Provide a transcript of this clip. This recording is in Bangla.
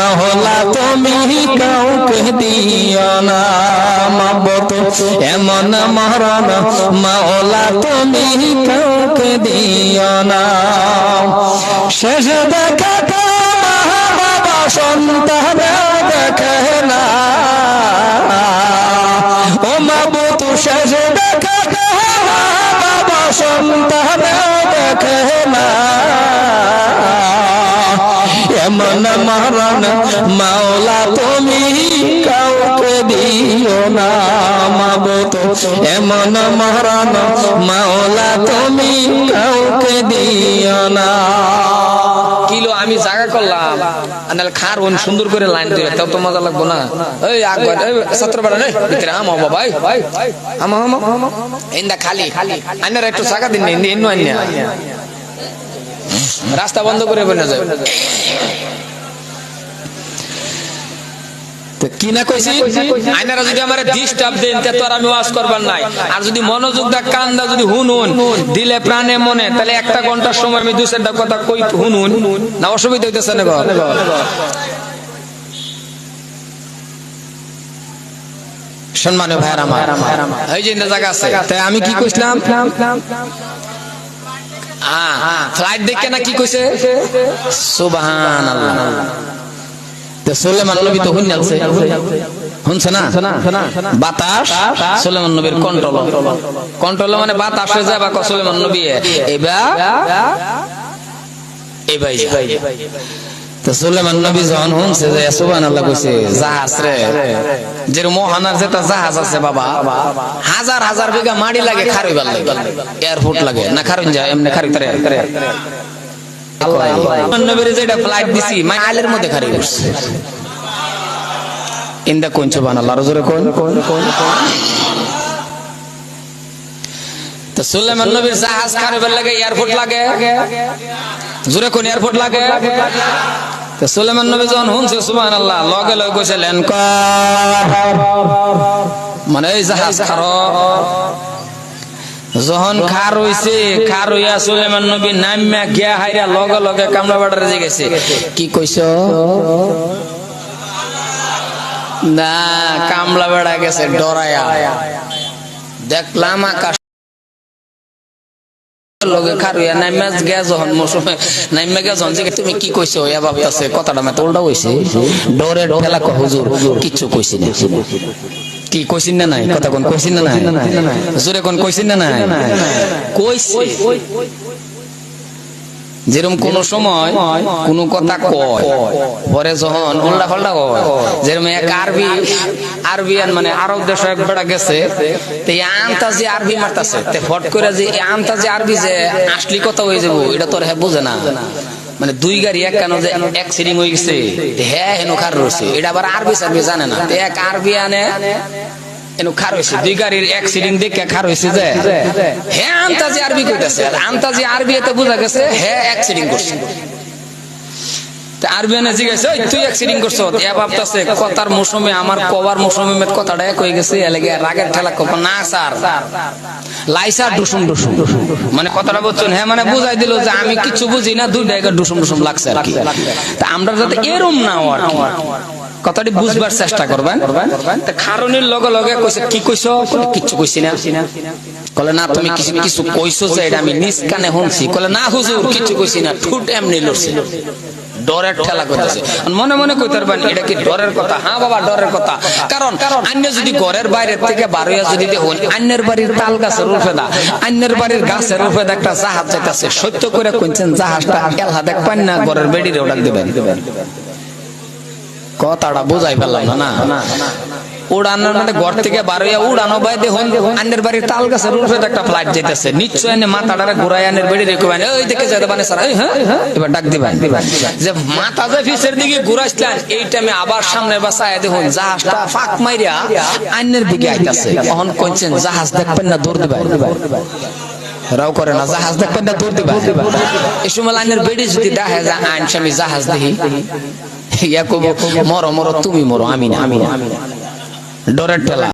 মাওলা তুমি কাউকে দিও না, মাবত। এমন মরণ মাওলা তুমি কাউকে দিও না। শেষ দেখা সন্তান দেখে না। মরণ মাওলা তুমি কাউকে দিও না এমন মরণ মাওলা তুমি কাউকে দিও না। কিলো আমি জায়গা করলাম, আর নাহলে খার ওন সুন্দর করে লাইন দিলে, তাও তো মজা লাগবো না। এই আগবার এই ভিতরে আমা বাবা ভাই। আমা আমা খালি আইনার একটু জায়গা দিন ইন্দা রাস্তা বন্ধ করে বনে যায় তো কি কইছি? আইনারা যদি আমার ডিস্টার্ব দেন তে তো আমি ওয়াজ করবার নাই। আর যদি মনোযোগ দা কান যদি হুন হুন দিলে প্রাণে মনে তাহলে একটা ঘণ্টার সময় আমি দু চারটা কথা কই হুন হুন না অসুবিধা হইতেছে না সম্মানীয় ভাইয়ের আমার এই যে জায়গা আছে তাই আমি কি কইছিলাম? ফ্লাইট দেখে না কি কইছে? সুবহান সুলেমান নবী তো হুনছে শুনছে না? বাতাস? সুলেমান নবীর কন্ট্রোল কন্ট্রোল মানে যায় বা সুলেমান নবী এবার যে। জাহাজ আছে বাবা এয়ারপোর্ট লাগে। না খারুন যায়, এমনি খারি তারে। নবীর যেটা ফ্লাইট দিছি মাইলের মধ্যে খারি উঠছে। ইন্দা কোন সুবহানাল্লাহ আরও জোরে কোন? কোন কোন তো সুলেমান নবীর জাহাজ খারইবার লাগে এয়ারপোর্ট লাগে? জোরে কোন এয়ারপোর্ট লাগে? তো সুলেমান নবী যখন লগে লগে মানে এই জাহাজ খারো যখন খার হইছে, খার হইয়া সুলেমান নবী নামিয়া গিয়া হাইরা লগে লগে কামলা বাড়ারে যে গেছে। কি কইছ? না, কামলা বেড়া গেছে, ডরায়া। দেখলাম আকাশ লগে তুমি কি ভাবতাছে, কথাটা মে তোলটা হইছে ডরে হুজুর, কিচ্ছু কইছি না। কি কইছিন না নাই? কথা কোন কইছিন না নাই? জোরে কোন কইছিন না নাই? কইছে। যেরকম কোন সময় কোন কথা কয় পরে যখন উল্টা পাল্টা কয়। যেরকম এক আরবি আরবিয়ান মানে আরব দেশ এক বেড়া গেছে তো এই আন্তাজি আরবি মারতাছে। তে ফট করে যে এই আন্তাজি আরবি যে আসলি কথা হয়ে যাব এটা তোর হ্যাঁ বোঝে না। মানে দুই গাড়ি এক কেন যে এক সিরিং হয়ে গেছে হ্যাঁ হেন খার রয়েছে। এটা আবার আরবি সারবি জানে না। এক আরবি আনে এনু খার হয়েছে। দুই গাড়ির অ্যাক্সিডেন্ট দেখে খার হয়েছে যে হ্যাঁ আন্তাজি আরবি কইতাছে। আর আন্তাজি আরবি এতে বোঝা গেছে হ্যাঁ অ্যাক্সিডেন্ট করছে। তা আরবি এনে জিজ্ঞাসা, "ওই তুই করছ ভাবতাছে কথাটা গেছে না মানে কথাটা হ্যাঁ মানে যে আমি কিছু বুঝি না, দুই জায়গা ডুসুম ডুসুম লাগছে আমরা যাতে এরম না কথাটি বুঝবার চেষ্টা করবেন। খারণের লগে লগে কইছে, কি কইছো? কলে কিচ্ছু কইছি না। কলে না, তুমি কিছু কিছু কইছো যে আমি নিজ কানে শুনছি। কলে না, হুজুর, কিছু কইছি না, ঠুট এমনি লড়ছে। ডরের ঠেলা করতেছে। মনে মনে কইতে পারেন এটা কি ডরের কথা? হ্যাঁ বাবা ডরের কথা। কারণ অন্য যদি ঘরের বাইরে থেকে বারোয়া যদি দেখুন অন্যের বাড়ির তাল গাছের রূপে দা অন্যের বাড়ির গাছের রূপে একটা জাহাজ যাইতেছে। সত্য করে কইছেন জাহাজটা এলহা দেখবেন না ঘরের বেডিরে ওটা দিবেন। কথাটা বুঝাই ফেললাম না না? উড়ানোর মানে ঘর থেকে বারোয়া উড়ানো বাই দেখুন, আন্নের বাড়ির তাল একটা ফ্লাইট যাইতেছে নিশ্চয় এনে ঘুরাই আনের রেখে ওই দেখে স্যার হ্যাঁ? এবার ডাক দিবেন। যে মাথা যে ফিসের দিকে ঘুরাইছিলেন, এই টাইমে আবার সামনে দেখুন, জাহাজটা ফাঁক মাইরা আন্নের দিকে আইতাছে। তখন কইছেন, জাহাজ দেখবেন না, দৌড় দিবেন। রাও করে না, জাহাজ দেখবেন না, দৌড় দিবেন। এই সময় আইনের বেড়ে যদি দেখে যে, আইন স্বামী, জাহাজ দেখি। ইয়া কব মরো মরো, তুমি মরো, আমি না আমি না। ডরের ঠেলা।